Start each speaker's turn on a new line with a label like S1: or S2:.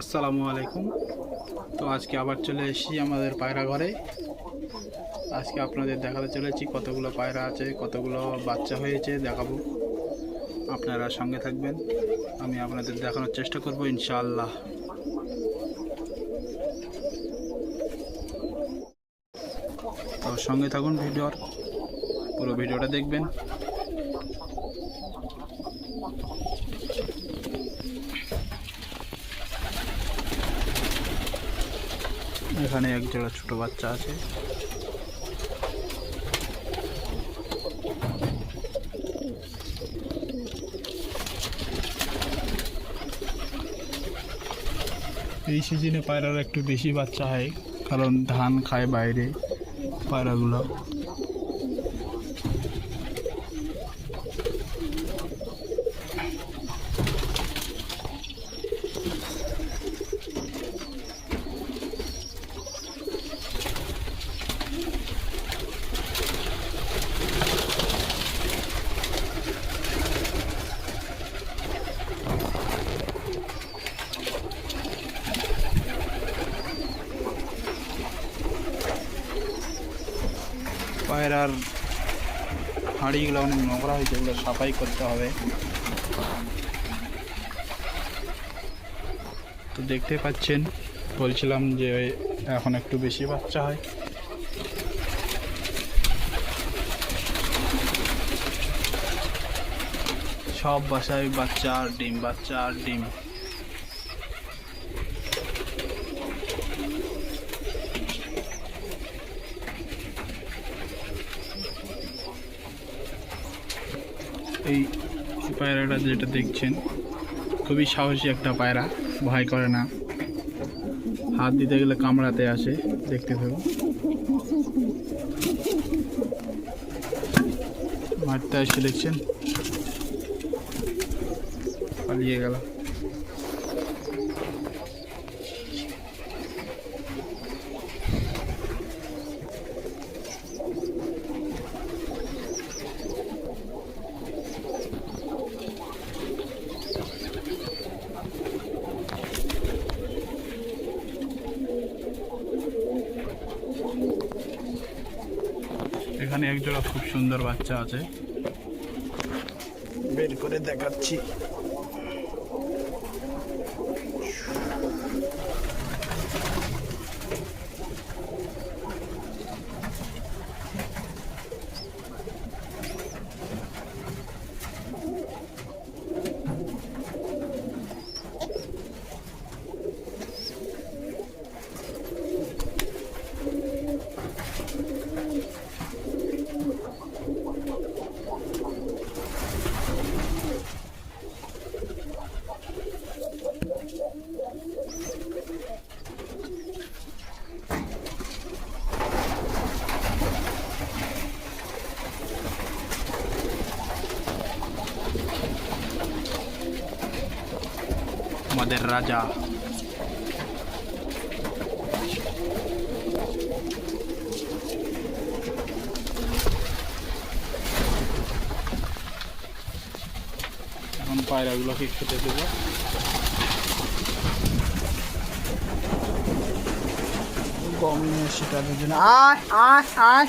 S1: আসসালামু আলাইকুম। তো আজকে আবার চলে এসেছি আমাদের পায়রা ঘরে। আজকে আপনাদের দেখাতে চলেছি কতগুলো পায়রা আছে, কতগুলো বাচ্চা হয়েছে, দেখাবো। আপনারা সঙ্গে থাকবেন। আমি আপনাদের দেখানোর চেষ্টা করব, ইনশাআল্লাহ। তো সঙ্গে থাকুন ভিডিওর। পুরো ভিডিওটা দেখবেন। এখানে এক জোড়া ছোট বাচ্চা আছে। এই সিজনে পায়রার একটু বেশি বাচ্চা হয়, কারণ ধান খায় বাইরে পায়রাগুলো। পায়রার হাঁড়িগুলো অনেক নোংরা হয়েছে, এগুলো সাফাই করতে হবে। তো দেখতে পাচ্ছেন, বলছিলাম যে এখন একটু বেশি বাচ্চা হয়। সব বাসায় বাচ্চা আর ডিম বাচ্চা আর ডিম। এই পায়রাটা যেটা দেখছেন, খুবই সাহসী একটা পায়রা, ভয় করে না। হাত দিতে গেলে কামড়াতে আসে, দেখতে থাকুন। মারতে আসে দেখছেন, পালিয়ে গেল। এখানে একজোড়া খুব সুন্দর বাচ্চা আছে। বের করে দেখাচ্ছি। আমাদের রাজা এখন পায়রাগুলোকে খেতে দেবো গম নিয়ে সেটা দুজনে আয় আয় আয়